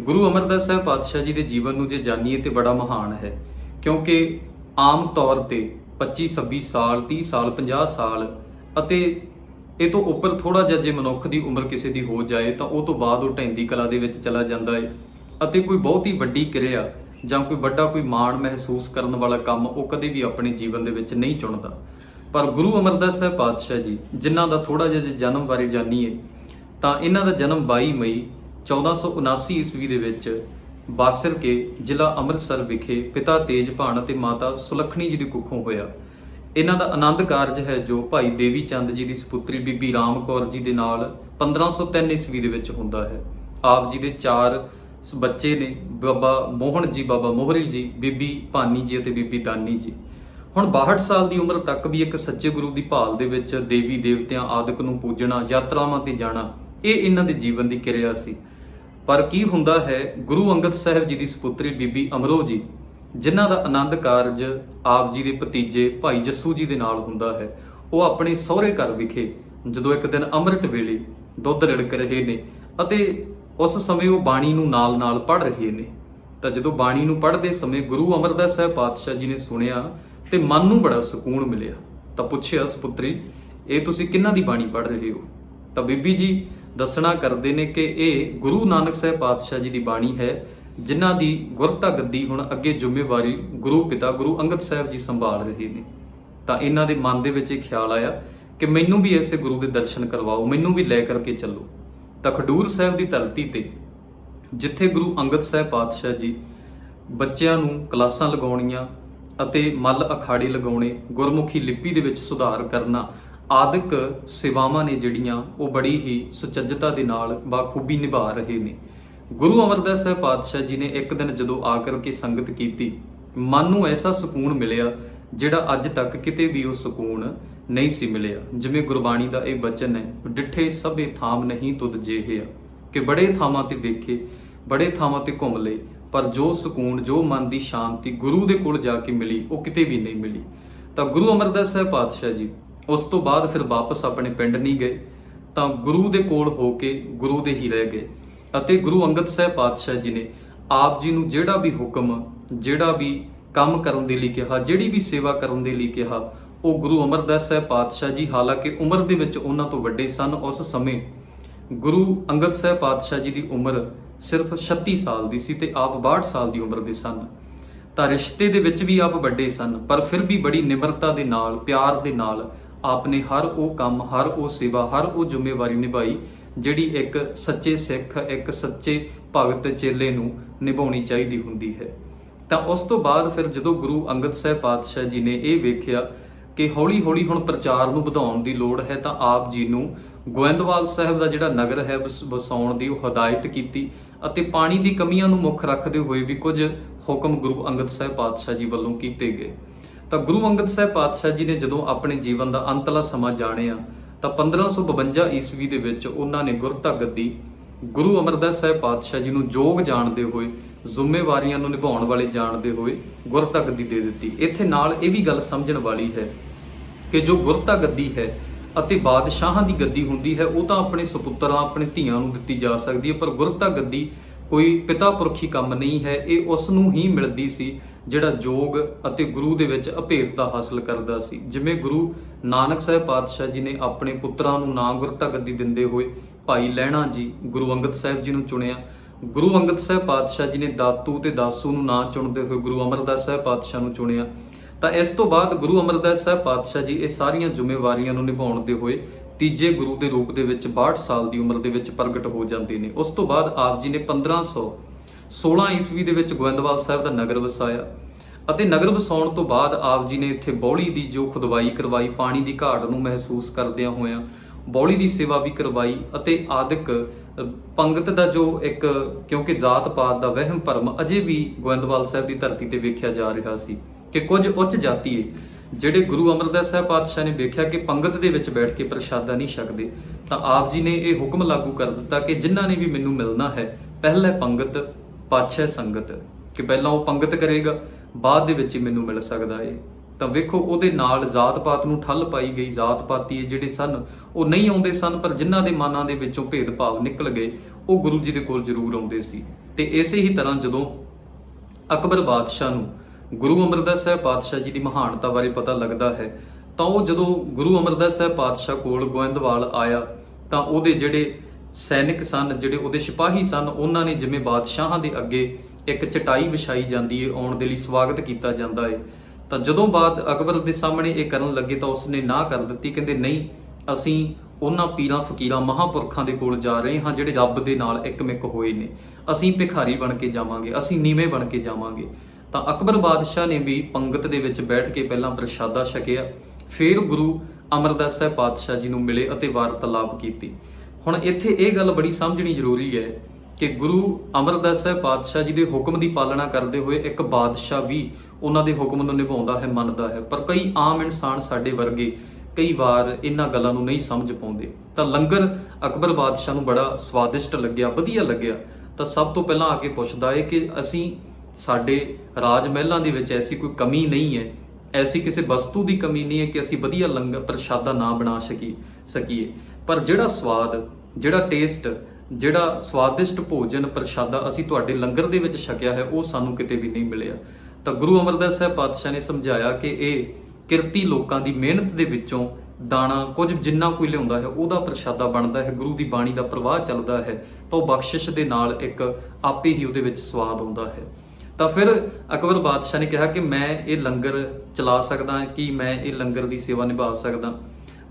ਗੁਰੂ ਅਮਰਦਾਸ ਸਾਹਿਬ ਪਾਤਸ਼ਾਹ ਜੀ ਦੇ ਜੀਵਨ ਨੂੰ ਜੇ ਜਾਣੀਏ ਤੇ ਬੜਾ ਮਹਾਨ ਹੈ, ਕਿਉਂਕਿ ਆਮ ਤੌਰ ਤੇ 25 26 ਸਾਲ 30 ਸਾਲ 50 ਸਾਲ ਅਤੇ ਇਹ ਤੋਂ ਉੱਪਰ ਥੋੜਾ ਜਿਹਾ ਜੇ ਮਨੁੱਖ ਦੀ ਉਮਰ ਕਿਸੇ ਦੀ ਹੋ ਜਾਏ ਤਾਂ ਉਹ ਤੋਂ ਬਾਅਦ ਉਹ ਢੈਂਦੀ ਕਲਾ ਦੇ ਵਿੱਚ ਚਲਾ ਜਾਂਦਾ ਹੈ ਅਤੇ ਕੋਈ ਬਹੁਤ ਹੀ ਵੱਡੀ ਕਿਰਿਆ ਜਾਂ ਕੋਈ ਵੱਡਾ ਕੋਈ ਮਾਣ ਮਹਿਸੂਸ ਕਰਨ ਵਾਲਾ ਕੰਮ ਉਹ ਕਦੇ ਵੀ ਆਪਣੇ ਜੀਵਨ ਦੇ ਵਿੱਚ ਨਹੀਂ ਚੁਣਦਾ। ਪਰ ਗੁਰੂ ਅਮਰਦਾਸ ਸਾਹਿਬ ਪਾਤਸ਼ਾਹ ਜੀ, ਜਿਨ੍ਹਾਂ ਦਾ ਥੋੜਾ ਜਿਹਾ ਜੇ ਜਨਮ ਬਾਰੇ ਜਾਣੀਏ ਤਾਂ ਇਹਨਾਂ ਦਾ ਜਨਮ 22 ਮਈ 1479 ਈਸਵੀ ਦੇ ਵਿੱਚ ਬਾਸਰ ਕੇ ਜ਼ਿਲ੍ਹਾ ਅੰਮ੍ਰਿਤਸਰ ਵਿਖੇ ਪਿਤਾ ਤੇਜਭਾਨ ਅਤੇ ਮਾਤਾ ਸੁਲੱਖਣੀ ਜੀ ਦੀ ਕੁੱਖੋਂ ਹੋਇਆ। ਇਹਨਾਂ ਦਾ ਆਨੰਦ ਕਾਰਜ ਹੈ ਜੋ ਭਾਈ ਦੇਵੀ ਚੰਦ ਜੀ ਦੀ ਸੁਪੁੱਤਰੀ ਬੀਬੀ ਰਾਮ ਕੌਰ ਜੀ ਦੇ ਨਾਲ 1503 ਈਸਵੀ ਦੇ ਵਿੱਚ ਹੁੰਦਾ ਹੈ। ਆਪ ਜੀ ਦੇ ਚਾਰ ਸ- ਬੱਚੇ ਨੇ, ਬਾਬਾ ਮੋਹਨ ਜੀ, ਬਾਬਾ ਮੋਹਰੀ ਜੀ, ਬੀਬੀ ਭਾਨੀ ਜੀ ਅਤੇ ਬੀਬੀ ਦਾਨੀ ਜੀ। ਹੁਣ 62 ਸਾਲ ਦੀ ਉਮਰ ਤੱਕ ਵੀ ਇੱਕ ਸੱਚੇ ਗੁਰੂ ਦੀ ਭਾਲ ਦੇ ਵਿੱਚ ਦੇਵੀ ਦੇਵਤਿਆਂ ਆਦਿਕ ਨੂੰ ਪੂਜਣਾ, ਯਾਤਰਾਵਾਂ ਤੇ ਜਾਣਾ, ਇਹ ਇਹਨਾਂ ਦੇ ਜੀਵਨ ਦੀ ਕਿਰਿਆ ਸੀ। ਪਰ ਕੀ ਹੁੰਦਾ ਹੈ ਗੁਰੂ ਅੰਗਦ ਸਾਹਿਬ ਜੀ ਦੀ ਸੁਪੁੱਤਰੀ ਬੀਬੀ ਅਮਰੋ ਜੀ, ਜਿਨ੍ਹਾਂ ਦਾ ਆਨੰਦ ਕਾਰਜ ਆਪ ਜੀ ਦੇ ਭਤੀਜੇ ਭਾਈ ਜੱਸੂ ਜੀ ਦੇ ਨਾਲ ਹੁੰਦਾ ਹੈ, ਉਹ ਆਪਣੇ ਸਹੁਰੇ ਘਰ ਵਿਖੇ ਜਦੋਂ ਇੱਕ ਦਿਨ ਅੰਮ੍ਰਿਤ ਵੇਲੇ ਦੁੱਧ ਰਿੜਕ ਰਹੇ ਨੇ ਅਤੇ ਉਸ ਸਮੇਂ ਉਹ ਬਾਣੀ ਨੂੰ ਨਾਲ-ਨਾਲ ਪੜ੍ਹ ਰਹੇ ਨੇ। ਤਾਂ ਜਦੋਂ ਬਾਣੀ ਨੂੰ ਪੜ੍ਹਦੇ ਸਮੇਂ ਗੁਰੂ ਅਮਰਦਾਸ ਸਾਹਿਬ ਪਾਤਸ਼ਾਹ ਜੀ ਨੇ ਸੁਣਿਆ ਤੇ ਮਨ ਨੂੰ ਬੜਾ ਸਕੂਨ ਮਿਲਿਆ। ਤਾਂ ਪੁੱਛਿਆ, ਸੁਪੁੱਤਰੀ, ਇਹ ਤੁਸੀਂ ਕਿਹਨਾਂ ਦੀ ਬਾਣੀ ਪੜ੍ਹ ਰਹੇ ਹੋ? ਤਾਂ ਬੀਬੀ ਜੀ ਦੱਸਣਾ ਕਰਦੇ ਨੇ ਕਿ ਇਹ ਗੁਰੂ ਨਾਨਕ ਸਾਹਿਬ ਪਾਤਸ਼ਾਹ ਜੀ ਦੀ ਬਾਣੀ ਹੈ, ਜਿਨ੍ਹਾਂ ਦੀ ਗੁਰਤਾ ਗੱਦੀ ਹੁਣ ਅੱਗੇ ਜ਼ਿੰਮੇਵਾਰੀ ਗੁਰੂ ਪਿਤਾ ਗੁਰੂ ਅੰਗਦ ਸਾਹਿਬ ਜੀ ਸੰਭਾਲ ਰਹੇ ਨੇ। ਤਾਂ ਇਹਨਾਂ ਦੇ ਮਨ ਦੇ ਵਿੱਚ ਇਹ ਖਿਆਲ ਆਇਆ ਕਿ ਮੈਨੂੰ ਵੀ ਐਸੇ ਗੁਰੂ ਦੇ ਦਰਸ਼ਨ ਕਰਵਾਓ, ਮੈਨੂੰ ਵੀ ਲੈ ਕਰਕੇ ਚੱਲੋ। ਤਾਂ ਖਡੂਰ ਸਾਹਿਬ ਦੀ ਧਰਤੀ ਤੇ, ਜਿੱਥੇ ਗੁਰੂ ਅੰਗਦ ਸਾਹਿਬ ਪਾਤਸ਼ਾਹ ਜੀ ਬੱਚਿਆਂ ਨੂੰ ਕਲਾਸਾਂ ਲਗਾਉਣੀਆਂ ਅਤੇ ਮੱਲ ਅਖਾੜੇ ਲਗਾਉਣੇ, ਗੁਰਮੁਖੀ ਲਿਪੀ ਦੇ ਵਿੱਚ ਸੁਧਾਰ ਕਰਨਾ ਆਦਿਕ ਸੇਵਾਵਾਂ ਨੇ ਜਿਹੜੀਆਂ ਉਹ ਬੜੀ ਹੀ ਸੁਚੱਜਤਾ ਦੇ ਨਾਲ ਬਾਖੂਬੀ ਨਿਭਾ ਰਹੇ ਨੇ। ਗੁਰੂ ਅਮਰਦਾਸ ਸਾਹਿਬ ਪਾਤਸ਼ਾਹ ਜੀ ਨੇ ਇੱਕ ਦਿਨ ਜਦੋਂ ਆ ਕਰਕੇ ਸੰਗਤ ਕੀਤੀ, ਮਨ ਨੂੰ ਐਸਾ ਸਕੂਨ ਮਿਲਿਆ ਜਿਹੜਾ ਅੱਜ ਤੱਕ ਕਿਤੇ ਵੀ ਉਹ ਸਕੂਨ ਨਹੀਂ ਸੀ ਮਿਲਿਆ। ਜਿਵੇਂ ਗੁਰਬਾਣੀ ਦਾ ਇਹ ਬਚਨ ਹੈ, ਡਿੱਠੇ ਸਭੇ ਥਾਮ ਨਹੀਂ ਤੁਧ ਜਿਹੇ ਆ ਕਿ ਬੜੇ ਥਾਵਾਂ ਤੇ ਵੇਖੇ ਬੜੇ ਥਾਵਾਂ ਤੇ ਘੁੰਮ ਲਏ, ਪਰ ਜੋ ਸਕੂਨ, ਜੋ ਮਨ ਦੀ ਸ਼ਾਂਤੀ ਗੁਰੂ ਦੇ ਕੋਲ ਜਾ ਕੇ ਮਿਲੀ, ਉਹ ਕਿਤੇ ਵੀ ਨਹੀਂ ਮਿਲੀ। ਤਾਂ ਗੁਰੂ ਅਮਰਦਾਸ ਸਾਹਿਬ ਪਾਤਸ਼ਾਹ ਜੀ ਉਸ ਤੋਂ ਬਾਅਦ ਫਿਰ ਵਾਪਸ ਆਪਣੇ ਪਿੰਡ ਨਹੀਂ ਗਏ, ਤਾਂ ਗੁਰੂ ਦੇ ਕੋਲ ਹੋ ਕੇ ਗੁਰੂ ਦੇ ਹੀ ਰਹਿ ਗਏ ਅਤੇ ਗੁਰੂ ਅੰਗਦ ਸਾਹਿਬ ਪਾਤਸ਼ਾਹ ਜੀ ਨੇ ਆਪ ਜੀ ਨੂੰ ਜਿਹੜਾ ਵੀ ਹੁਕਮ, ਜਿਹੜਾ ਵੀ ਕੰਮ ਕਰਨ ਦੇ ਲਈ ਕਿਹਾ, ਜਿਹੜੀ ਵੀ ਸੇਵਾ ਕਰਨ ਦੇ ਲਈ ਕਿਹਾ, ਉਹ ਗੁਰੂ ਅਮਰਦਾਸ ਸਾਹਿਬ ਪਾਤਸ਼ਾਹ ਜੀ ਹਾਲਾਂਕਿ ਉਮਰ ਦੇ ਵਿੱਚ ਉਹਨਾਂ ਤੋਂ ਵੱਡੇ ਸਨ, ਉਸ ਸਮੇਂ ਗੁਰੂ ਅੰਗਦ ਸਾਹਿਬ ਪਾਤਸ਼ਾਹ ਜੀ ਦੀ ਉਮਰ ਸਿਰਫ 36 ਸਾਲ ਦੀ ਸੀ ਤੇ ਆਪ 62 ਸਾਲ ਦੀ ਉਮਰ ਦੇ ਸਨ। ਤਾਂ ਰਿਸ਼ਤੇ ਦੇ ਵਿੱਚ ਵੀ ਆਪ ਵੱਡੇ ਸਨ, ਪਰ ਫਿਰ ਵੀ ਬੜੀ ਨਿਮਰਤਾ ਦੇ ਨਾਲ, ਪਿਆਰ ਦੇ ਨਾਲ ਆਪ ਨੇ ਹਰ ਉਹ ਕੰਮ, ਹਰ ਉਹ ਸੇਵਾ, ਹਰ ਉਹ ਜ਼ਿੰਮੇਵਾਰੀ ਨਿਭਾਈ, ਜਿਹੜੀ ਇੱਕ ਸੱਚੇ ਸਿੱਖ, ਇੱਕ ਸੱਚੇ ਭਗਤ ਚੇਲੇ ਨੂੰ ਨਿਭਾਉਣੀ ਚਾਹੀਦੀ ਹੁੰਦੀ ਹੈ। ਤਾਂ ਉਸ ਤੋਂ ਬਾਅਦ ਫਿਰ ਜਦੋਂ ਗੁਰੂ ਅੰਗਦ ਸਾਹਿਬ ਪਾਤਸ਼ਾਹ ਜੀ ਨੇ ਇਹ ਵੇਖਿਆ ਕਿ ਹੌਲੀ-ਹੌਲੀ ਹੁਣ ਪ੍ਰਚਾਰ ਨੂੰ ਵਧਾਉਣ ਦੀ ਲੋੜ ਹੈ, ਤਾਂ ਆਪ ਜੀ ਨੂੰ ਗੋਇੰਦਵਾਲ ਸਾਹਿਬ ਦਾ ਜਿਹੜਾ ਨਗਰ ਹੈ, ਵਸ- ਵਸਾਉਣ ਦੀ ਉਹ ਹਦਾਇਤ ਕੀਤੀ ਅਤੇ ਪਾਣੀ ਦੀ ਕਮੀਆਂ ਨੂੰ ਮੁੱਖ ਰੱਖਦੇ ਹੋਏ ਵੀ ਕੁਝ ਹੁਕਮ ਗੁਰੂ ਅੰਗਦ ਸਾਹਿਬ ਪਾਤਸ਼ਾਹ ਜੀ ਵੱਲੋਂ ਕੀਤੇ ਗਏ। ਤਾਂ ਗੁਰੂ ਅੰਗਦ ਸਾਹਿਬ ਪਾਤਸ਼ਾਹ ਜੀ ਨੇ ਜਦੋਂ ਆਪਣੇ ਜੀਵਨ ਦਾ ਅੰਤਲਾ ਸਮਾਂ ਜਾਣਿਆ, ਤਾਂ 1552 ਈਸਵੀ ਦੇ ਵਿੱਚ ਉਹਨਾਂ ਨੇ ਗੁਰਤਾ ਗੱਦੀ ਗੁਰੂ ਅਮਰਦਾਸ ਸਾਹਿਬ ਪਾਤਸ਼ਾਹ ਜੀ ਨੂੰ ਜੋਗ ਜਾਣਦੇ ਹੋਏ, ਜ਼ਿੰਮੇਵਾਰੀਆਂ ਨੂੰ ਨਿਭਾਉਣ ਵਾਲੇ ਜਾਣਦੇ ਹੋਏ ਗੁਰਤਾ ਗੱਦੀ ਦੇ ਦਿੱਤੀ। ਇੱਥੇ ਨਾਲ ਇਹ ਵੀ ਗੱਲ ਸਮਝਣ ਵਾਲੀ ਹੈ ਕਿ ਜੋ ਗੁਰਤਾ ਗੱਦੀ ਹੈ ਅਤੇ ਬਾਦਸ਼ਾਹਾਂ ਦੀ ਗੱਦੀ ਹੁੰਦੀ ਹੈ, ਉਹ ਤਾਂ ਆਪਣੇ ਸੁਪੁੱਤਰਾਂ, ਆਪਣੇ ਧੀਆਂ ਨੂੰ ਦਿੱਤੀ ਜਾ ਸਕਦੀ ਹੈ, ਪਰ ਗੁਰਤਾ ਗੱਦੀ ਕੋਈ ਪਿਤਾ ਪੁਰਖੀ ਕੰਮ ਨਹੀਂ ਹੈ। ਇਹ ਉਸ ਨੂੰ ਹੀ ਮਿਲਦੀ ਸੀ ਜਿਹੜਾ ਜੋਗ ਅਤੇ ਗੁਰੂ ਦੇ ਵਿੱਚ ਅਭੇਦਤਾ ਹਾਸਲ ਕਰਦਾ ਸੀ। ਜਿਵੇਂ ਗੁਰੂ ਨਾਨਕ ਸਾਹਿਬ ਪਾਤਸ਼ਾਹ ਜੀ ਨੇ ਆਪਣੇ ਪੁੱਤਰਾਂ ਨੂੰ ਨਾ ਗੁਰਤਾ ਗੱਦੀ ਦਿੰਦੇ ਹੋਏ ਭਾਈ ਲਹਿਣਾ ਜੀ, ਗੁਰੂ ਅੰਗਦ ਸਾਹਿਬ ਜੀ ਨੂੰ ਚੁਣਿਆ। ਗੁਰੂ ਅੰਗਦ ਸਾਹਿਬ ਪਾਤਸ਼ਾਹ ਜੀ ਨੇ ਦਾਤੂ ਤੇ ਦਾਸੂ ਨੂੰ ਨਾ ਚੁਣਦੇ ਹੋਏ ਗੁਰੂ ਅਮਰਦਾਸ ਸਾਹਿਬ ਪਾਤਸ਼ਾਹ ਨੂੰ ਚੁਣਿਆ। ਤਾਂ ਇਸ ਤੋਂ ਬਾਅਦ ਗੁਰੂ ਅਮਰਦਾਸ ਸਾਹਿਬ ਪਾਤਸ਼ਾਹ ਜੀ ਇਹ ਸਾਰੀਆਂ ਜ਼ਿੰਮੇਵਾਰੀਆਂ ਨੂੰ ਨਿਭਾਉਣ ਦੇ ਹੋਏ ਤੀਜੇ ਗੁਰੂ ਦੇ ਰੂਪ ਦੇ ਵਿੱਚ 62 ਸਾਲ ਦੀ ਉਮਰ ਦੇ ਵਿੱਚ ਪ੍ਰਗਟ ਹੋ ਜਾਂਦੇ ਨੇ। ਉਸ ਤੋਂ ਬਾਅਦ ਆਪ ਜੀ ਨੇ 1516 ਈਸਵੀ ਦੇ ਵਿੱਚ ਗੋਇੰਦਵਾਲ ਸਾਹਿਬ ਦਾ ਨਗਰ ਵਸਾਇਆ। ਅਤੇ ਨਗਰ ਵਸਾਉਣ ਤੋਂ ਬਾਅਦ ਆਪ ਜੀ ਨੇ ਇੱਥੇ ਬੌਲੀ ਦੀ ਜੋ ਖੁਦਵਾਈ ਕਰਵਾਈ, ਪਾਣੀ ਦੀ ਘਾਟ ਨੂੰ ਮਹਿਸੂਸ ਕਰਦਿਆਂ ਹੋਇਆਂ ਬੌਲੀ ਦੀ ਸੇਵਾ ਵੀ ਕਰਵਾਈ ਅਤੇ ਆਦਿਕ ਪੰਗਤ ਦਾ ਜੋ ਇੱਕ, ਕਿਉਂਕਿ ਜਾਤ ਪਾਤ ਦਾ ਵਹਿਮ ਭਰਮ ਅਜੇ ਵੀ ਗੋਇੰਦਵਾਲ ਸਾਹਿਬ ਦੀ ਧਰਤੀ ਤੇ ਵੇਖਿਆ ਜਾ ਰਿਹਾ ਸੀ ਕਿ ਕੁਝ ਉੱਚ ਜਾਤੀਏ ਜਿਹੜੇ ਗੁਰੂ ਅਮਰਦਾਸ ਸਾਹਿਬ ਪਾਤਸ਼ਾਹ ਨੇ ਵੇਖਿਆ ਕਿ ਪੰਗਤ ਦੇ ਵਿੱਚ ਬੈਠ ਕੇ ਪ੍ਰਸ਼ਾਦਾ ਨਹੀਂ ਛਕਦੇ, ਤਾਂ ਆਪ ਜੀ ਨੇ ਇਹ ਹੁਕਮ ਲਾਗੂ ਕਰ ਦਿੱਤਾ ਕਿ ਜਿਨ੍ਹਾਂ ਨੇ ਵੀ ਮੈਨੂੰ ਮਿਲਣਾ ਹੈ, ਪਹਿਲੇ ਪੰਗਤ ਪਾਛੈ ਸੰਗਤ, ਕਿ ਪਹਿਲਾਂ ਉਹ ਪੰਗਤ ਕਰੇਗਾ ਬਾਅਦ ਦੇ ਵਿੱਚ ਹੀ ਮੈਨੂੰ ਮਿਲ ਸਕਦਾ ਏ। ਤਾਂ ਵੇਖੋ, ਉਹਦੇ ਨਾਲ ਜਾਤ ਪਾਤ ਨੂੰ ਠੱਲ ਪਾਈ ਗਈ ਜਾਤ ਪਾਤੀ ਜਿਹੜੇ ਸਨ, ਉਹ ਨਹੀਂ ਆਉਂਦੇ ਸਨ, ਪਰ ਜਿਨ੍ਹਾਂ ਦੇ ਮਨਾਂ ਦੇ ਵਿੱਚੋਂ ਭੇਦਭਾਵ ਨਿਕਲ ਗਏ, ਉਹ ਗੁਰੂ ਜੀ ਦੇ ਕੋਲ ਜ਼ਰੂਰ ਆਉਂਦੇ ਸੀ। ਤੇ ਇਸੇ ਹੀ ਤਰ੍ਹਾਂ ਜਦੋਂ ਅਕਬਰ ਬਾਦਸ਼ਾਹ ਨੂੰ ਗੁਰੂ ਅਮਰਦਾਸ ਸਾਹਿਬ ਪਾਤਸ਼ਾਹ ਜੀ ਦੀ ਮਹਾਨਤਾ ਬਾਰੇ ਪਤਾ ਲੱਗਦਾ ਹੈ, ਤਾਂ ਉਹ ਜਦੋਂ ਗੁਰੂ ਅਮਰਦਾਸ ਸਾਹਿਬ ਪਾਤਸ਼ਾਹ ਕੋਲ ਗੋਇੰਦਵਾਲ ਆਇਆ, ਤਾਂ ਉਹਦੇ ਜਿਹੜੇ ਸੈਨਿਕ ਸਨ, ਜਿਹੜੇ ਉਹਦੇ ਸਿਪਾਹੀ ਸਨ, ਉਹਨਾਂ ਨੇ ਜਿਵੇਂ ਬਾਦਸ਼ਾਹਾਂ ਦੇ ਅੱਗੇ ਇੱਕ ਚਟਾਈ ਵਿਛਾਈ ਜਾਂਦੀ ਹੈ ਆਉਣ ਦੇ ਲਈ ਸਵਾਗਤ ਕੀਤਾ ਜਾਂਦਾ ਹੈ ਤਾਂ ਜਦੋਂ ਬਾਅਦ ਅਕਬਰ ਦੇ ਸਾਹਮਣੇ ਇਹ ਕਰਨ ਲੱਗੇ ਤਾਂ ਉਸਨੇ ਨਾ ਕਰ ਦਿੱਤੀ, ਕਹਿੰਦੇ, ਨਹੀਂ, ਅਸੀਂ ਉਹਨਾਂ ਪੀਰਾਂ, ਫਕੀਰਾਂ, ਮਹਾਪੁਰਖਾਂ ਦੇ ਕੋਲ ਜਾ ਰਹੇ ਹਾਂ ਜਿਹੜੇ ਰੱਬ ਦੇ ਨਾਲ ਇੱਕਮਿਕ ਹੋਏ ਨੇ। ਅਸੀਂ ਭਿਖਾਰੀ ਬਣ ਕੇ ਜਾਵਾਂਗੇ, ਅਸੀਂ ਨੀਵੇਂ ਬਣ ਕੇ ਜਾਵਾਂਗੇ। ਤਾਂ ਅਕਬਰ ਬਾਦਸ਼ਾਹ ਨੇ ਵੀ ਪੰਗਤ ਦੇ ਵਿੱਚ ਬੈਠ ਕੇ ਪਹਿਲਾਂ ਪ੍ਰਸ਼ਾਦਾ ਛਕਿਆ, ਫਿਰ ਗੁਰੂ ਅਮਰਦਾਸ ਸਾਹਿਬ ਪਾਤਸ਼ਾਹ ਜੀ ਨੂੰ ਮਿਲੇ ਅਤੇ ਵਾਰਤਾਲਾਪ ਕੀਤੀ। ਹੁਣ ਇੱਥੇ ਇਹ ਗੱਲ ਬੜੀ ਸਮਝਣੀ ਜ਼ਰੂਰੀ ਹੈ ਕਿ ਗੁਰੂ ਅਮਰਦਾਸ ਸਾਹਿਬ ਪਾਤਸ਼ਾਹ ਜੀ ਦੇ ਹੁਕਮ ਦੀ ਪਾਲਣਾ ਕਰਦੇ ਹੋਏ ਇੱਕ ਬਾਦਸ਼ਾਹ ਵੀ ਉਹਨਾਂ ਦੇ ਹੁਕਮ ਨੂੰ ਨਿਭਾਉਂਦਾ ਹੈ, ਮੰਨਦਾ ਹੈ। ਪਰ ਕਈ ਆਮ ਇਨਸਾਨ ਸਾਡੇ ਵਰਗੇ ਕਈ ਵਾਰ ਇਹਨਾਂ ਗੱਲਾਂ ਨੂੰ ਨਹੀਂ ਸਮਝ ਪਾਉਂਦੇ। ਤਾਂ ਲੰਗਰ ਅਕਬਰ ਬਾਦਸ਼ਾਹ ਨੂੰ ਬੜਾ ਸਵਾਦਿਸ਼ਟ ਲੱਗਿਆ, ਵਧੀਆ ਲੱਗਿਆ। ਤਾਂ ਸਭ ਤੋਂ ਪਹਿਲਾਂ ਆ ਕੇ ਪੁੱਛਦਾ ਹੈ ਕਿ ਅਸੀਂ ਸਾਡੇ ਰਾਜ ਮਹਿਲਾਂ ਦੇ ਵਿੱਚ ਐਸੀ ਕੋਈ ਕਮੀ ਨਹੀਂ ਹੈ, ਐਸੀ ਕਿਸੇ ਵਸਤੂ ਦੀ ਕਮੀ ਨਹੀਂ ਹੈ ਕਿ ਅਸੀਂ ਵਧੀਆ ਲੰਗਰ ਪ੍ਰਸ਼ਾਦਾ ਨਾ ਬਣਾ ਸਕੀ, ਸਕੀਏ। ਪਰ ਜਿਹੜਾ ਸਵਾਦ, ਜਿਹੜਾ ਟੇਸਟ ਜਿਹੜਾ ਸਵਾਦਿਸ਼ਟ ਭੋਜਨ ਪ੍ਰਸ਼ਾਦਾ ਅਸੀਂ ਤੁਹਾਡੇ ਲੰਗਰ ਦੇ ਵਿੱਚ ਛਕਿਆ ਹੈ, ਉਹ ਸਾਨੂੰ ਕਿਤੇ ਵੀ ਨਹੀਂ ਮਿਲਿਆ। ਤਾਂ ਗੁਰੂ ਅਮਰਦਾਸ ਸਾਹਿਬ ਪਾਤਸ਼ਾਹ ਨੇ ਸਮਝਾਇਆ ਕਿ ਇਹ ਕਿਰਤੀ ਲੋਕਾਂ ਦੀ ਮਿਹਨਤ ਦੇ ਵਿੱਚੋਂ ਦਾਣਾ ਕੁਝ ਜਿੰਨਾ ਕੋਈ ਲਿਆਉਂਦਾ ਹੈ, ਉਹਦਾ ਪ੍ਰਸ਼ਾਦਾ ਬਣਦਾ ਹੈ, ਗੁਰੂ ਦੀ ਬਾਣੀ ਦਾ ਪ੍ਰਵਾਹ ਚੱਲਦਾ ਹੈ, ਤਾਂ ਉਹ ਬਖਸ਼ਿਸ਼ ਦੇ ਨਾਲ ਇੱਕ ਆਪੇ ਹੀ ਉਹਦੇ ਵਿੱਚ ਸਵਾਦ ਆਉਂਦਾ ਹੈ। ਤਾਂ ਫਿਰ ਅਕਬਰ ਬਾਦਸ਼ਾਹ ਨੇ ਕਿਹਾ ਕਿ ਮੈਂ ਇਹ ਲੰਗਰ ਚਲਾ ਸਕਦਾ, ਕਿ ਮੈਂ ਇਹ ਲੰਗਰ ਦੀ ਸੇਵਾ ਨਿਭਾ ਸਕਦਾ।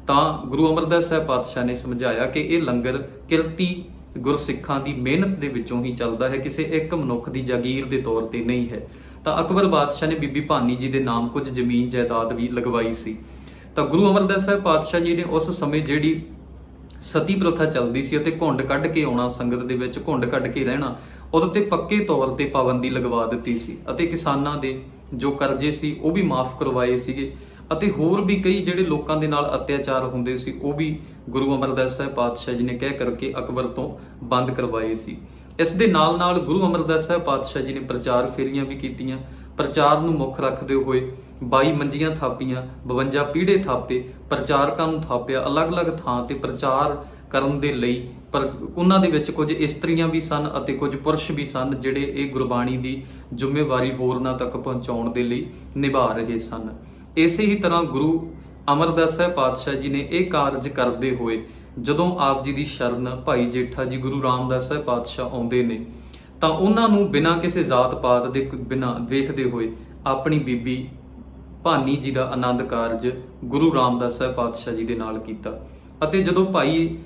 ਤਾਂ ਗੁਰੂ ਅਮਰਦਾਸ ਸਾਹਿਬ ਪਾਤਸ਼ਾਹ ਨੇ ਸਮਝਾਇਆ ਕਿ ਇਹ ਲੰਗਰ ਕਿਰਤੀ ਗੁਰਸਿੱਖਾਂ ਦੀ ਮਿਹਨਤ ਦੇ ਵਿੱਚੋਂ ਹੀ ਚੱਲਦਾ ਹੈ, ਕਿਸੇ ਇੱਕ ਮਨੁੱਖ ਦੀ ਜਾਗੀਰ ਦੇ ਤੌਰ ਤੇ ਨਹੀਂ ਹੈ। ਤਾਂ ਅਕਬਰ ਬਾਦਸ਼ਾਹ ਨੇ ਬੀਬੀ ਭਾਨੀ ਜੀ ਦੇ ਨਾਮ ਕੁਝ ਜ਼ਮੀਨ ਜਾਇਦਾਦ ਵੀ ਲਗਵਾਈ ਸੀ। ਤਾਂ ਗੁਰੂ ਅਮਰਦਾਸ ਸਾਹਿਬ ਪਾਤਸ਼ਾਹ ਜੀ ਨੇ ਉਸ ਸਮੇਂ ਜਿਹੜੀ ਸਤੀ ਪ੍ਰਥਾ ਚੱਲਦੀ ਸੀ ਅਤੇ ਘੁੰਡ ਕੱਢ ਕੇ ਆਉਣਾ, ਸੰਗਤ ਦੇ ਵਿੱਚ ਘੁੰਡ ਕੱਢ ਕੇ ਰਹਿਣਾ, ਉਹਦੇ ਤੇ ਪੱਕੇ ਤੌਰ ਤੇ ਪਾਬੰਦੀ ਲਗਵਾ ਦਿੱਤੀ ਸੀ। ਅਤੇ ਕਿਸਾਨਾਂ ਦੇ ਜੋ ਕਰਜ਼ੇ ਸੀ, ਉਹ ਵੀ ਮਾਫ ਕਰਵਾਏ ਸੀਗੇ। ਅਤੇ ਹੋਰ ਵੀ ਕਈ ਜਿਹੜੇ ਲੋਕਾਂ ਦੇ ਨਾਲ ਅਤਿਆਚਾਰ ਹੁੰਦੇ ਸੀ, ਉਹ ਵੀ ਗੁਰੂ ਅਮਰਦਾਸ ਸਾਹਿਬ ਪਾਤਸ਼ਾਹ ਜੀ ਨੇ ਕਹਿ ਕਰਕੇ ਅਕਬਰ ਤੋਂ ਬੰਦ ਕਰਵਾਏ ਸੀ। ਇਸ ਦੇ ਨਾਲ ਨਾਲ ਗੁਰੂ ਅਮਰਦਾਸ ਸਾਹਿਬ ਪਾਤਸ਼ਾਹ ਜੀ ਨੇ ਪ੍ਰਚਾਰ ਫੇਰੀਆਂ ਵੀ ਕੀਤੀਆਂ। ਪ੍ਰਚਾਰ ਨੂੰ ਮੁੱਖ ਰੱਖਦੇ ਹੋਏ 22 ਮੰਜੀਆਂ ਥਾਪੀਆਂ 52 ਪੀੜੇ ਥਾਪੇ, ਪ੍ਰਚਾਰਕਾਂ ਨੂੰ ਥਾਪਿਆ ਅਲੱਗ-ਅਲੱਗ ਥਾਂ ਤੇ ਪ੍ਰਚਾਰ ਕਰਨ ਦੇ ਲਈ ਪਰ ਉਹਨਾਂ ਦੇ ਵਿੱਚ ਕੁਝ ਇਸਤਰੀਆਂ ਵੀ ਸਨ ਅਤੇ ਕੁਝ ਪੁਰਸ਼ ਵੀ ਸਨ ਜਿਹੜੇ ਇਹ ਗੁਰਬਾਣੀ ਦੀ ਜ਼ਿੰਮੇਵਾਰੀ ਹੋਰਨਾਂ ਤੱਕ ਪਹੁੰਚਾਉਣ ਦੇ ਲਈ ਨਿਭਾ ਰਹੇ ਸਨ। ਇਸੇ ਹੀ ਤਰ੍ਹਾਂ ਗੁਰੂ ਅਮਰਦਾਸ ਸਾਹਿਬ ਪਾਤਸ਼ਾਹ ਜੀ ਨੇ ਇਹ ਕਾਰਜ ਕਰਦੇ ਹੋਏ ਜਦੋਂ ਆਪ ਜੀ ਦੀ ਸ਼ਰਨ ਭਾਈ ਜੇਠਾ ਜੀ ਗੁਰੂ ਰਾਮਦਾਸ ਸਾਹਿਬ ਪਾਤਸ਼ਾਹ ਆਉਂਦੇ ਨੇ, ਤਾਂ ਉਹਨਾਂ ਨੂੰ ਬਿਨਾਂ ਕਿਸੇ ਜਾਤ ਪਾਤ ਦੇ ਬਿਨਾਂ ਵੇਖਦੇ ਹੋਏ ਆਪਣੀ ਬੀਬੀ ਭਾਨੀ ਜੀ ਦਾ ਆਨੰਦ ਕਾਰਜ ਗੁਰੂ ਰਾਮਦਾਸ ਸਾਹਿਬ ਪਾਤਸ਼ਾਹ ਜੀ ਦੇ ਨਾਲ ਕੀਤਾ। ਅਤੇ ਜਦੋਂ ਭਾਈ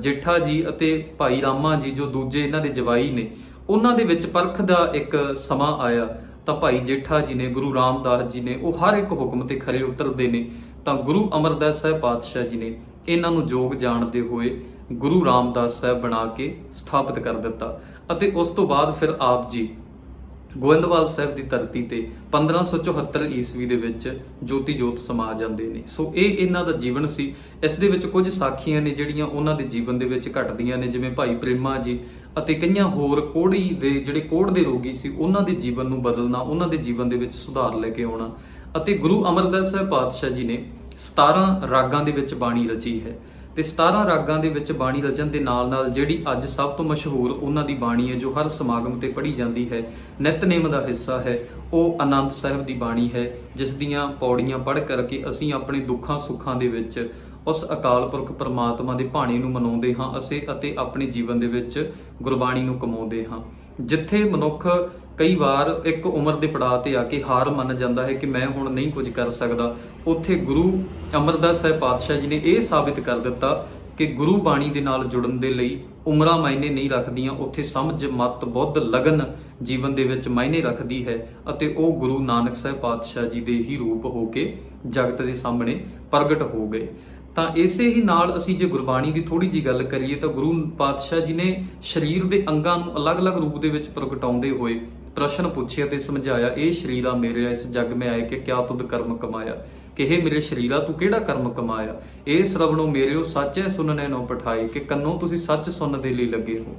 ਜੇਠਾ ਜੀ ਅਤੇ ਭਾਈ ਰਾਮਾ ਜੀ ਜੋ ਦੂਜੇ ਇਹਨਾਂ ਦੇ ਜਵਾਈ ਨੇ, ਉਹਨਾਂ ਦੇ ਵਿੱਚ ਪਰਖ ਦਾ ਇੱਕ ਸਮਾਂ ਆਇਆ ਤਾਂ ਭਾਈ ਜੇਠਾ ਜੀ ਨੇ, ਗੁਰੂ ਰਾਮਦਾਸ ਜੀ ਨੇ, ਉਹ ਹਰ ਇੱਕ ਹੁਕਮ ਤੇ ਖਰੇ ਉਤਰਦੇ ਨੇ, ਤਾਂ ਗੁਰੂ ਅਮਰਦਾਸ ਸਾਹਿਬ ਪਾਤਸ਼ਾਹ ਜੀ ਨੇ ਇਹਨਾਂ ਨੂੰ ਜੋਗ ਜਾਣਦੇ ਹੋਏ ਗੁਰੂ ਰਾਮਦਾਸ ਸਾਹਿਬ ਬਣਾ ਕੇ ਸਥਾਪਿਤ ਕਰ ਦਿੱਤਾ ਅਤੇ ਉਸ ਤੋਂ ਬਾਅਦ ਫਿਰ ਆਪ ਜੀ ਗੋਇੰਦਵਾਲ ਸਾਹਿਬ ਦੀ ਧਰਤੀ ਤੇ 1574 ਈਸਵੀ ਦੇ ਵਿੱਚ ਜੋਤੀ ਜੋਤ ਸਮਾ ਜਾਂਦੇ ਨੇ। ਸੋ ਇਹ ਇਹਨਾਂ ਦਾ ਜੀਵਨ ਸੀ। ਇਸ ਦੇ ਵਿੱਚ ਕੁਝ ਸਾਖੀਆਂ ਨੇ ਜਿਹੜੀਆਂ ਉਹਨਾਂ ਦੇ ਜੀਵਨ ਦੇ ਵਿੱਚ ਘਟਦੀਆਂ ਨੇ, ਜਿਵੇਂ ਭਾਈ ਪ੍ਰੇਮਾ ਜੀ ਅਤੇ ਕਈਆਂ ਹੋਰ ਕੋੜੀ ਦੇ ਜਿਹੜੇ ਕੋੜ ਦੇ ਰੋਗੀ ਸੀ, ਉਹਨਾਂ ਦੇ ਜੀਵਨ ਨੂੰ ਬਦਲਣਾ, ਉਹਨਾਂ ਦੇ ਜੀਵਨ ਦੇ ਵਿੱਚ ਸੁਧਾਰ ਲੈ ਕੇ ਆਉਣਾ। ਅਤੇ ਗੁਰੂ ਅਮਰਦਾਸ ਸਾਹਿਬ ਪਾਤਸ਼ਾਹ ਜੀ ਨੇ 17 ਰਾਗਾਂ ਦੇ ਵਿੱਚ ਬਾਣੀ ਰਚੀ ਹੈ। ਤੇ 17 ਰਾਗਾਂ ਦੇ ਵਿੱਚ ਬਾਣੀ ਰਚਨ ਦੇ ਨਾਲ-ਨਾਲ ਜਿਹੜੀ ਅੱਜ ਸਭ ਤੋਂ ਮਸ਼ਹੂਰ ਉਹਨਾਂ ਦੀ ਬਾਣੀ ਹੈ, ਜੋ ਹਰ ਸਮਾਗਮ ਤੇ ਪੜ੍ਹੀ ਜਾਂਦੀ ਹੈ, ਨਿਤਨੇਮ ਦਾ ਹਿੱਸਾ ਹੈ, ਉਹ ਅਨੰਦ ਸਾਹਿਬ ਦੀ ਬਾਣੀ ਹੈ, ਜਿਸ ਦੀਆਂ ਪੌੜੀਆਂ ਪੜ੍ਹ ਕਰਕੇ ਅਸੀਂ ਆਪਣੇ ਦੁੱਖਾਂ ਸੁੱਖਾਂ ਦੇ ਵਿੱਚ ਉਸ ਅਕਾਲ ਪੁਰਖ ਪਰਮਾਤਮਾ ਦੇ ਭਾਣੇ ਨੂੰ ਮਨਾਉਂਦੇ ਹਾਂ ਅਸੀਂ ਅਤੇ ਆਪਣੇ ਜੀਵਨ ਦੇ ਵਿੱਚ ਗੁਰਬਾਣੀ ਨੂੰ ਕਮਾਉਂਦੇ ਹਾਂ। ਜਿੱਥੇ ਮਨੁੱਖ ਕਈ ਵਾਰ ਇੱਕ ਉਮਰ ਦੇ ਪੜਾਅ ਤੇ ਆ ਕੇ ਹਾਰ ਮੰਨ ਜਾਂਦਾ ਹੈ ਕਿ ਮੈਂ ਹੁਣ ਨਹੀਂ ਕੁਝ ਕਰ ਸਕਦਾ, ਉੱਥੇ ਗੁਰੂ ਅਮਰਦਾਸ ਸਾਹਿਬ ਪਾਤਸ਼ਾਹ ਜੀ ਨੇ ਇਹ ਸਾਬਿਤ ਕਰ ਦਿੱਤਾ ਕਿ ਗੁਰੂ ਬਾਣੀ ਦੇ ਨਾਲ ਜੁੜਨ ਦੇ ਲਈ ਉਮਰਾਂ ਮਾਇਨੇ ਨਹੀਂ ਰੱਖਦੀਆਂ, ਉੱਥੇ ਸਮਝ, ਮਤ, ਬੁੱਧ, ਲਗਨ ਜੀਵਨ ਦੇ ਵਿੱਚ ਮਾਇਨੇ ਰੱਖਦੀ ਹੈ ਅਤੇ ਉਹ ਗੁਰੂ ਨਾਨਕ ਸਾਹਿਬ ਪਾਤਸ਼ਾਹ ਜੀ ਦੇ ਹੀ ਰੂਪ ਹੋ ਕੇ ਜਗਤ ਦੇ ਸਾਹਮਣੇ ਪ੍ਰਗਟ ਹੋ ਗਏ। ਤਾਂ ਇਸੇ ਹੀ ਨਾਲ ਅਸੀਂ ਜੇ ਗੁਰਬਾਣੀ ਦੀ ਥੋੜੀ ਜੀ ਗੱਲ ਕਰੀਏ ਤਾਂ ਗੁਰੂ ਪਾਤਸ਼ਾਹ ਜੀ ਨੇ ਸਰੀਰ ਦੇ ਅੰਗਾਂ ਨੂੰ ਅਲੱਗ-ਅਲੱਗ ਰੂਪ ਦੇ ਵਿੱਚ ਪ੍ਰਗਟਾਉਂਦੇ ਹੋਏ ਪ੍ਰਸ਼ਨ ਪੁੱਛਿਆ ਤੇ ਸਮਝਾਇਆ, ਇਹ ਸ਼ਰੀਰਾ ਮੇਰੇ ਇਸ ਜਗ ਮੈਂ ਆਏ ਕਿ ਕਿਆ ਤੁਧ ਕਰਮ ਕਮਾਇਆ? ਕਿ ਇਹ ਮੇਰੇ ਸ਼ਰੀਰਾ, ਤੂੰ ਕਿਹੜਾ ਕਰਮ ਕਮਾਇਆ? ਇਹ ਸਰਵਣੋ ਮੇਰਿਓ, ਸੱਚੇ ਸੁਨਨੇ ਨੂੰ ਪਠਾਈ ਕਿ ਕੰਨੋਂ ਤੁਸੀਂ ਸੱਚ ਸੁਣਨ ਦੇ ਲਈ ਲੱਗੇ ਹੋ।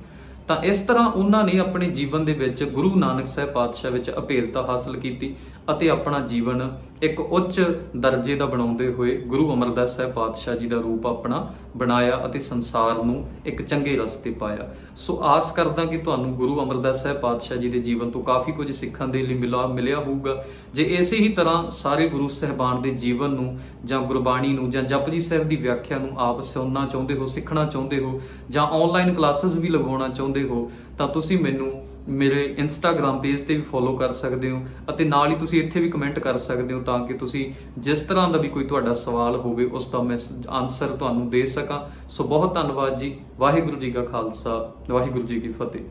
ਤਾਂ ਇਸ ਤਰ੍ਹਾਂ ਉਹਨਾਂ ਨੇ ਆਪਣੇ ਜੀਵਨ ਦੇ ਵਿੱਚ ਗੁਰੂ ਨਾਨਕ ਸਾਹਿਬ ਪਾਤਸ਼ਾਹ ਵਿੱਚ ਅਭੇਦਤਾ ਹਾਸਲ ਕੀਤੀ। ਅਤੇ ਆਪਣਾ ਜੀਵਨ ਇੱਕ ਉੱਚ ਦਰਜੇ ਦਾ ਬਣਾਉਂਦੇ ਹੋਏ ਗੁਰੂ ਅਮਰਦਾਸ ਸਾਹਿਬ ਪਾਤਸ਼ਾਹ ਜੀ ਦਾ ਰੂਪ ਆਪਣਾ ਬਣਾਇਆ ਅਤੇ ਸੰਸਾਰ ਨੂੰ ਇੱਕ ਚੰਗੇ ਰਸਤੇ ਪਾਇਆ। ਸੋ ਆਸ ਕਰਦਾ ਕਿ ਤੁਹਾਨੂੰ ਗੁਰੂ ਅਮਰਦਾਸ ਸਾਹਿਬ ਪਾਤਸ਼ਾਹ ਜੀ ਦੇ ਜੀਵਨ ਤੋਂ ਕਾਫੀ ਕੁਝ ਸਿੱਖਣ ਦੇ ਲਈ ਮਿਲਾ ਮਿਲਿਆ ਹੋਊਗਾ। ਜੇ ਇਸੇ ਹੀ ਤਰ੍ਹਾਂ ਸਾਰੇ ਗੁਰੂ ਸਹਿਬਾਨ ਦੇ ਜੀਵਨ ਨੂੰ ਜਾਂ ਗੁਰਬਾਣੀ ਨੂੰ ਜਾਂ ਜਪਜੀ ਸਾਹਿਬ ਦੀ ਵਿਆਖਿਆ ਨੂੰ ਆਪ ਸੁਣਨਾ ਚਾਹੁੰਦੇ ਹੋ, ਸਿੱਖਣਾ ਚਾਹੁੰਦੇ ਹੋ ਜਾਂ ਆਨਲਾਈਨ ਕਲਾਸਿਸ ਵੀ ਲਗਾਉਣਾ ਚਾਹੁੰਦੇ ਹੋ, ਤਾਂ ਤੁਸੀਂ ਮੈਨੂੰ ਮੇਰੇ ਇੰਸਟਾਗ੍ਰam ਪੇਜ ਤੇ ਵੀ ਫੋਲੋ ਕਰ ਸਕਦੇ ਹੋ ਅਤੇ ਨਾਲ ਹੀ ਤੁਸੀਂ ਇੱਥੇ ਵੀ ਕਮੈਂਟ ਕਰ ਸਕਦੇ ਹੋ ਤਾਂ ਕਿ ਤੁਸੀਂ ਜਿਸ ਤਰ੍ਹਾਂ ਦਾ ਵੀ ਕੋਈ ਤੁਹਾਡਾ ਸਵਾਲ ਹੋਵੇ, ਉਸ ਦਾ ਮੈਂ ਆਨਸਰ ਤੁਹਾਨੂੰ ਦੇ ਸਕਾਂ। ਸੋ ਬਹੁਤ ਧੰਨਵਾਦ ਜੀ। ਵਾਹਿਗੁਰੂ ਜੀ ਕਾ ਖਾਲਸਾ, ਵਾਹਿਗੁਰੂ ਜੀ ਕੀ ਫਤਿਹ।